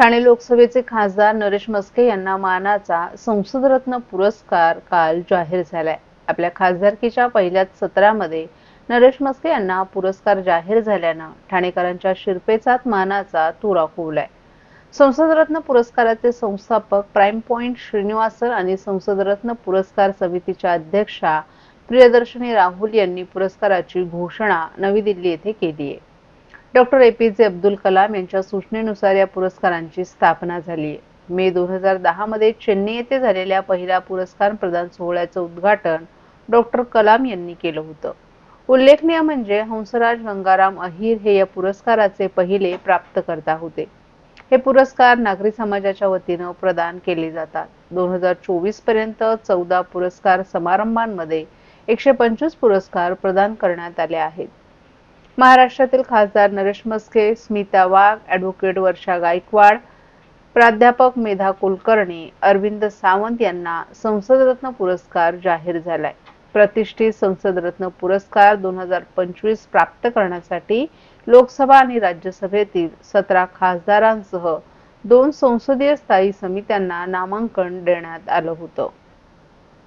ठाणे लोकसभेचे खासदार नरेश मस्के यांना मानाचा संसदरत्न पुरस्कार काल जाहीर झालाय. आपल्या खासदारकीच्या पहिल्याच सत्रामध्ये नरेश मस्के यांना पुरस्कार जाहीर झाल्यानं ठाणेकरांच्या शिरपेचात मानाचा तुरा कोवलाय. संसदरत्न पुरस्काराचे संस्थापक प्राईम पॉइंट श्रीनिवासन आणि संसदरत्न पुरस्कार समितीच्या अध्यक्षा प्रियदर्शनी राहुल यांनी पुरस्काराची घोषणा नवी दिल्ली येथे केली आहे. डॉक्टर ए पी जे अब्दुल कलाम यांच्या सूचनेनुसार या पुरस्कारांची स्थापना झाली आहे. मे दोन हजार दहामध्ये चेन्नई येथे झालेल्या पहिल्या पुरस्कार प्रदान सोहळ्याचं उद्घाटन डॉक्टर कलाम यांनी केलं होतं. उल्लेखनीय म्हणजे हंसराज गंगाराम अहिर हे या पुरस्काराचे पहिले प्राप्तकर्ता होते. हे पुरस्कार नागरी समाजाच्या वतीनं प्रदान केले जातात. दोन हजार चोवीसपर्यंत चौदा पुरस्कार समारंभांमध्ये एकशे पंचवीस पुरस्कार प्रदान करण्यात आले आहेत. महाराष्ट्रातील खासदार नरेश मस्के स्मिता वाघ ॲडव्होकेट वर्षा गायकवाड प्राध्यापक मेधा कुलकर्णी अरविंद सावंत यांना संसदरत्न पुरस्कार जाहीर झालाय. प्रतिष्ठित संसदरत्न पुरस्कार दोन हजार पंचवीस प्राप्त करण्यासाठी लोकसभा आणि राज्यसभेतील सतरा खासदारांसह दोन संसदीय स्थायी समित्यांना नामांकन देण्यात आलं होतं.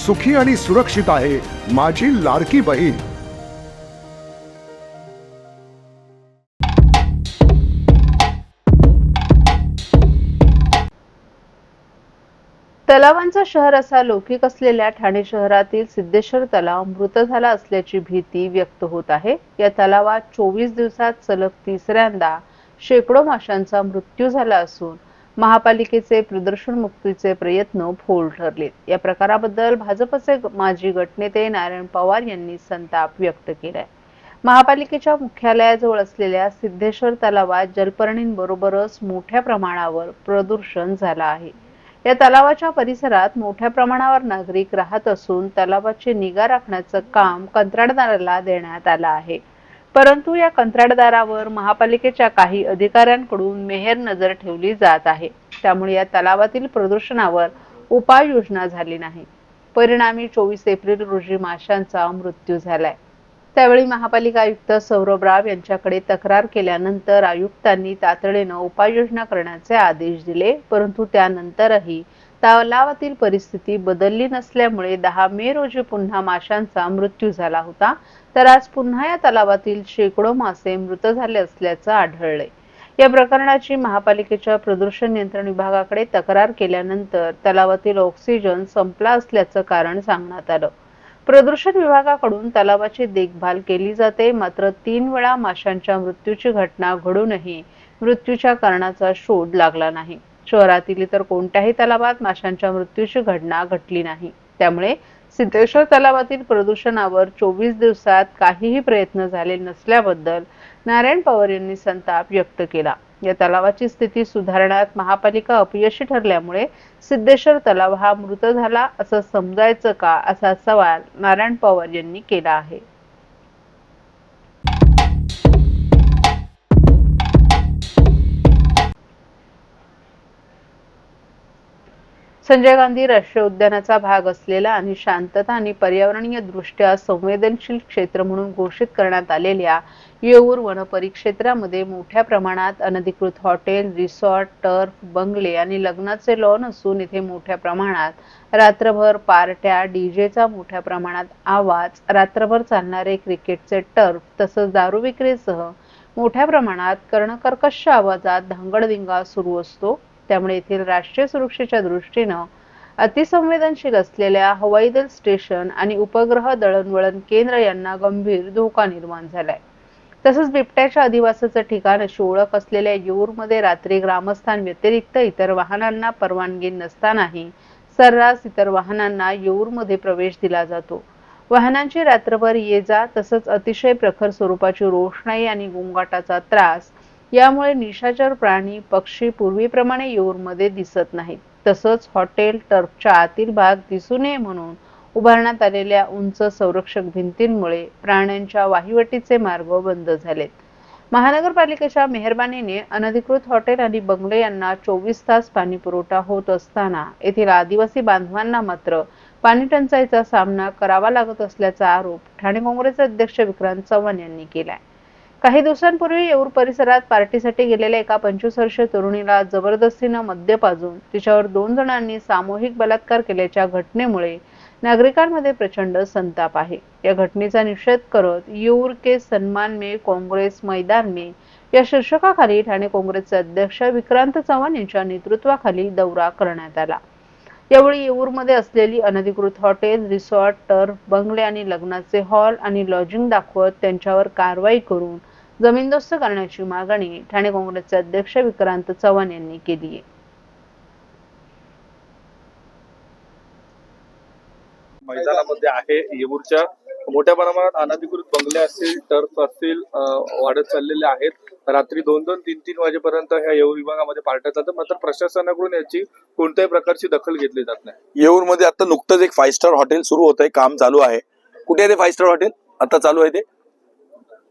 सुखी आणि सुरक्षित आहे माझी लाडकी बहीण. तलावांचं शहर असा लौकिक असलेल्या ठाणे शहरातील सिद्धेश्वर तलाव मृत झाला असल्याची भीती व्यक्त होत आहे. या तलावात चोवीस दिवसात सलग तिसऱ्यांदा शेकडो माशांचा मृत्यू झाला असून महापालिकेचे प्रदर्शन मुक्तीचे प्रयत्न फोल ठरलेत. या प्रकाराबद्दल भाजपचे माजी गटनेते नारायण पवार यांनी संताप व्यक्त केलाय. महापालिकेच्या मुख्यालयाजवळ असलेल्या सिद्धेश्वर तलावात जलपर्णींबरोबरच मोठ्या प्रमाणावर प्रदूषण झालं आहे. या तलावाच्या परिसरात मोठ्या प्रमाणावर नागरिक राहत असून तलावाची निगा राखण्याचं काम कंत्राटदाराला देण्यात आलं आहे. परंतु या कंत्राटदारावर महापालिकेच्या काही अधिकाऱ्यांकडून मेहर नजर ठेवली जात आहे. त्यामुळे या तलावातील प्रदूषणावर उपाययोजना झाली नाही. परिणामी चोवीस एप्रिल रोजी माशांचा मृत्यू झालाय. त्यावेळी महापालिका आयुक्त सौरभ राव यांच्याकडे तक्रार केल्यानंतर आयुक्तांनी तातडीनं उपाययोजना करण्याचे आदेश दिले परंतु त्यानंतरही तलावातील परिस्थिती बदलली नसल्यामुळे दहा मे रोजी पुन्हा माशांचा मृत्यू झाला होता. तर आज पुन्हा या तलावातील शेकडो मासे मृत झाले असल्याचं आढळले या प्रकरणाची महापालिकेच्या प्रदूषण नियंत्रण विभागाकडे तक्रार केल्यानंतर तलावातील ऑक्सिजन संपला असल्याचं कारण सांगण्यात आलं. प्रदूषण विभागाकडून तलावाची देखभाल केली जाते मात्र तीन वेळा माशांच्या मृत्यूची घटना घडूनही मृत्यूच्या कारणाचा शोध लागला नाही. शहरातील इतर कोणत्याही तलावात माशांच्या मृत्यूची घटना घडली नाही. त्यामुळे सिद्धेश्वर तलावातील प्रदूषणावर चोवीस दिवसात काहीही प्रयत्न झाले नसल्याबद्दल नारायण पवार यांनी संताप व्यक्त केला. या तलावाची स्थिती सुधारण्यात महापालिका अपयशी ठरल्यामुळे सिद्धेश्वर तलाव हा मृत झाला असं समजायचं का असा सवाल नारायण पवार यांनी केला आहे. संजय गांधी राष्ट्रीय उद्यानाचा भाग असलेला आणि शांतता आणि पर्यावरणीय दृष्ट्या संवेदनशील क्षेत्र म्हणून घोषित करण्यात आलेल्या येऊर वन परिक्षेत्रामध्ये मोठ्या प्रमाणात अनधिकृत हॉटेल रिसॉर्ट टर्फ बंगले आणि लग्नाचे लॉन असून इथे मोठ्या प्रमाणात रात्रभर पार्ट्या डीजेचा मोठ्या प्रमाणात आवाज रात्रभर चालणारे क्रिकेटचे टर्फ तसंच दारू विक्रीसह मोठ्या प्रमाणात कर्णकर्कश आवाजात धांगडधिंगा सुरू असतो. त्यामुळे येथील राष्ट्रीय सुरक्षेच्या दृष्टीनं अतिसंवेदनशील असलेल्या हवाई दल स्टेशन आणि उपग्रह दळणवळण केंद्र यांना गंभीर धोका निर्माण झालाय. तसंच बिबट्याच्या अधिवासाचं ठिकाण अशी ओळख असलेल्या येऊरमध्ये रात्री ग्रामस्थान व्यतिरिक्त इतर वाहनांना परवानगी नसतानाही सर्रास इतर वाहनांना येऊरमध्ये प्रवेश दिला जातो. वाहनांची रात्रभर ये जा तसंच अतिशय प्रखर स्वरूपाची रोषणाई आणि गोंगाटाचा त्रास यामुळे निशाचर प्राणी पक्षी पूर्वीप्रमाणे येऊरमध्ये दिसत नाहीत. तसंच हॉटेल टर्फच्या आतील भाग दिसू नये म्हणून उभारण्यात आलेल्या उंच संरक्षक भिंतींमुळे प्राण्यांच्या वाहिवटीचे मार्ग बंद झालेत. महानगरपालिकेच्या मेहरबानीने अनधिकृत हॉटेल आणि बंगले यांना चोवीस तास पाणी पुरवठा होत असताना येथील आदिवासी बांधवांना मात्र पाणी टंचाईचा सामना करावा लागत असल्याचा आरोप ठाणे काँग्रेस अध्यक्ष विक्रांत चव्हाण यांनी केलाय. काही दिवसांपूर्वी येऊर परिसरात पार्टीसाठी गेलेल्या एका पंचवीस वर्षीय तरुणीला जबरदस्तीनं मद्य पाजून तिच्यावर दोन जणांनी सामूहिक बलात्कार केल्याच्या घटनेमुळे नागरिकांमध्ये प्रचंड संताप आहे. या घटनेचा निषेध करत येऊर के सन्मान मे काँग्रेस मैदान मे या शीर्षकाखाली ठाणे काँग्रेसचे अध्यक्ष विक्रांत चव्हाण यांच्या नेतृत्वाखाली दौरा करण्यात आला. यावेळी येऊरमध्ये असलेली अनधिकृत हॉटेल रिसॉर्ट टर्फ बंगले आणि लग्नाचे हॉल आणि लॉजिंग दाखवत त्यांच्यावर कारवाई करून जमीनदोस्त करण्याची मागणी ठाणे काँग्रेसचे अध्यक्ष विक्रांत चव्हाण यांनी केली आहे. मैदानामध्ये आहे येऊरच्या मोठ्या प्रमाणात अनधिकृत बंगले असतील टर्फ असतील वाढत चाललेले आहेत. रात्री दोन दोन तीन तीन वाजेपर्यंत ह्या येऊर विभागामध्ये पार्ट्या चालतात मात्र प्रशासनाकडून याची कोणत्याही प्रकारची दखल घेतली जात नाही. येऊरमध्ये आता नुकतंच एक फाईव्ह स्टार हॉटेल सुरू होत आहे काम चालू आहे. कुठे आहे ते फाईव्ह स्टार हॉटेल आता चालू आहे ते?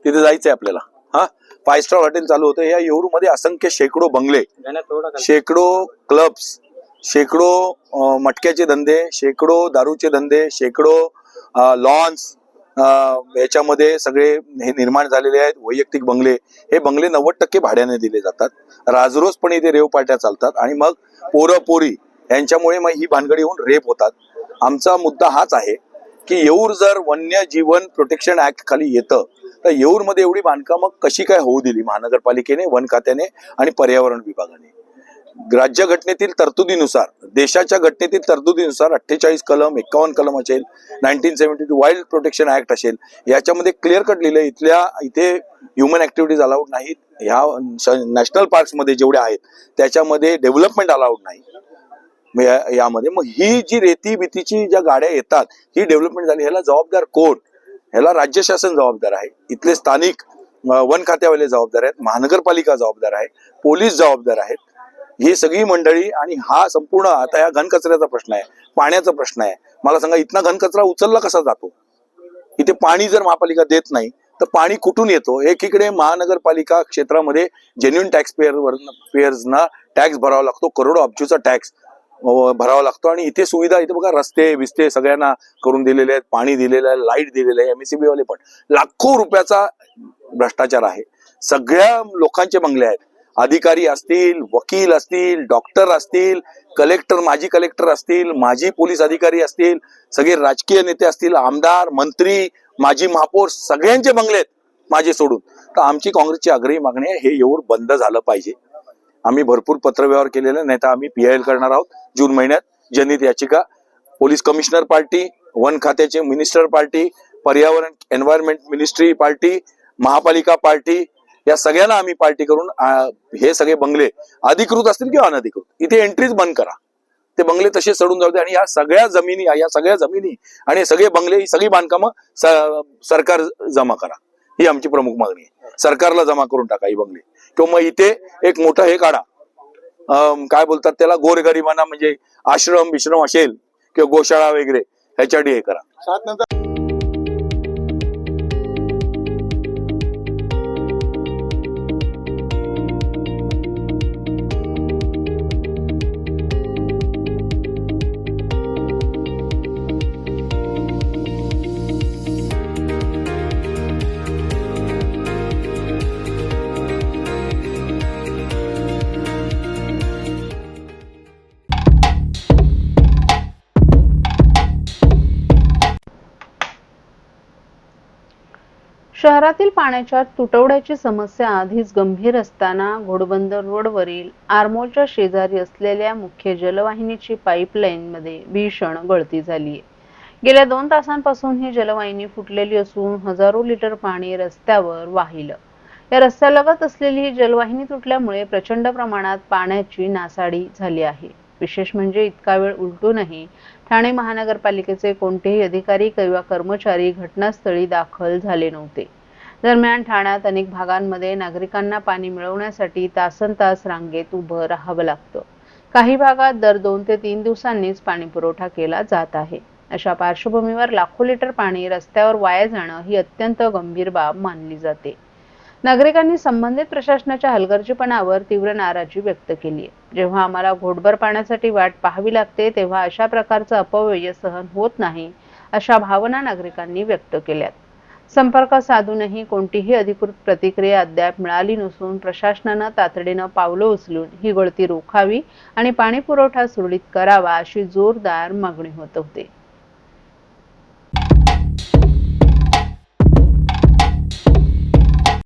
तिथे जायचंय आपल्याला. हा फाईव्ह स्टार हॉटेल चालू होतं. या येऊरमध्ये असंख्य शेकडो बंगले शेकडो क्लब्स शेकडो मटक्याचे धंदे शेकडो दारूचे धंदे शेकडो लॉन्स याच्यामध्ये सगळे हे निर्माण झालेले आहेत. वैयक्तिक बंगले. हे बंगले नव्वद टक्के भाड्याने दिले जातात. राजरोजपणे इथे रेव पार्ट्या चालतात आणि मग पोरं पोरी यांच्यामुळे मग ही भानगडी होऊन रेप होतात. आमचा मुद्दा हाच आहे की येऊर जर वन्य जीवन प्रोटेक्शन ऍक्ट खाली येतं तर येऊरमध्ये एवढी बांधकामं कशी काय होऊ दिली? महानगरपालिकेने वन खात्याने आणि पर्यावरण विभागाने. राज्य घटनेतील तरतुदीनुसार देशाच्या घटनेतील तरतुदीनुसार अठ्ठेचाळीस कलम एकावन्न कलम असेल nineteen seventy two wild protection act असेल याच्यामध्ये क्लिअर कट लिहिलं इथल्या इथे ह्युमन ऍक्टिव्हिटीज अलाउड नाहीत ह्या नॅशनल पार्क्समध्ये जेवढ्या आहेत त्याच्यामध्ये डेव्हलपमेंट अलाउड नाही. या- यामध्ये मग ही जी रेती भीतीची ज्या गाड्या येतात ही डेव्हलपमेंट झाली ह्याला जबाबदार कोण? ह्याला राज्य शासन जबाबदार आहे. इथले स्थानिक वन खात्यावाले जबाबदार आहेत महानगरपालिका जबाबदार आहे पोलीस जबाबदार आहेत. ही सगळी मंडळी आणि हा संपूर्ण आता या घनकचऱ्याचा प्रश्न आहे पाण्याचा प्रश्न आहे. मला सांगा इथनं घनकचरा उचलला कसा जातो? इथे पाणी जर महापालिका देत नाही तर पाणी कुठून येतो? एकीकडे महानगरपालिका क्षेत्रामध्ये जेन्युन टॅक्स पेअर पेअर्सना टॅक्स भरावा लागतो करोडो अब्जूचा टॅक्स भरावा लागतो. आणि इथे सुविधा इथे बघा रस्ते बिस्ते सगळ्यांना करून दिलेले आहेत. पाणी दिलेलं आहे लाइट दिलेलं आहे एमएससीबी वाले पण. लाखो रुपयाचा भ्रष्टाचार आहे. सगळ्या लोकांचे बंगले आहेत. अधिकारी असतील वकील असतील डॉक्टर असतील कलेक्टर माजी कलेक्टर असतील माजी पोलीस अधिकारी असतील सगळे राजकीय नेते असतील आमदार मंत्री माजी महापौर सगळ्यांचे बंगले आहेत माझे सोडून. तर आमची काँग्रेसची आग्रही मागणी आहे हे येऊर बंद झालं पाहिजे. आम्ही भरपूर पत्रव्यवहार केलेला नाही तर आम्ही पीआयएल करणार आहोत जून महिन्यात. जनित याचिका पोलीस कमिशनर पार्टी वन खात्याचे मिनिस्टर पार्टी पर्यावरण एन्व्हायरमेंट मिनिस्ट्री पार्टी महापालिका पार्टी या सगळ्यांना आम्ही पार्टी करून हे सगळे बंगले अधिकृत असतील किंवा अनधिकृत इथे एंट्रीज बंद करा. ते बंगले तसे सडून जाऊ दे आणि या सगळ्या जमिनी या सगळ्या जमिनी आणि सगळे बंगले ही सगळी बांधकामं सरकार जमा करा. ही आमची प्रमुख मागणी आहे. सरकारला जमा करून टाका ही बंगले. किंवा मग इथे एक मोठं हे काढा. काय बोलतात त्याला? गोरगरिबांना म्हणजे आश्रम विश्रम असेल किंवा गोशाळा वगैरे ह्याच्यासाठी हे करा. शहरातील पाण्याच्या तुटवड्याची समस्या आधीच गंभीर असताना घोडबंदर रोडवरील आरमोलच्या शेजारी असलेल्या मुख्य जलवाहिनीची पाईपलाईनमध्ये भीषण गळती झाली आहे. गेल्या दोन तासांपासून ही जलवाहिनी फुटलेली असून हजारो लिटर पाणी रस्त्यावर वाहिलं. या रस्त्यालगत असलेली ही जलवाहिनी तुटल्यामुळे प्रचंड प्रमाणात पाण्याची नासाडी झाली आहे. विशेष म्हणजे इतका वेळ उलटूनही ठाणे महानगरपालिकेचे कोणतेही अधिकारी किंवा कर्मचारी घटनास्थळी दाखल झाले नव्हते. दरम्यान ठाण्यात अनेक भागांमध्ये नागरिकांना पाणी मिळवण्यासाठी तासन तास रांगेत उभं राहावं लागतं. काही भागात दर दोन ते तीन दिवसांनीच पाणी पुरवठा केला जात आहे. अशा पार्श्वभूमीवर लाखो लिटर पाणी रस्त्यावर वाया जाणं ही अत्यंत गंभीर बाब मानली जाते. नागरिकांनी संबंधित प्रशासनाच्या हलगर्जीपणावर तीव्र नाराजी व्यक्त केली आहे. जेव्हा आम्हाला घोटभर पाण्यासाठी वाट पाहावी लागते तेव्हा अशा प्रकारचं अपव्यय सहन होत नाही अशा भावना नागरिकांनी व्यक्त केल्यात. संपर्क साधूनही कोणतीही अधिकृत प्रतिक्रिया अद्याप मिळाली नसून प्रशासनानं तातडीनं पावलं उचलून ही गळती रोखावी आणि पाणी पुरवठा सुरळीत करावा अशी जोरदार मागणी होत होती.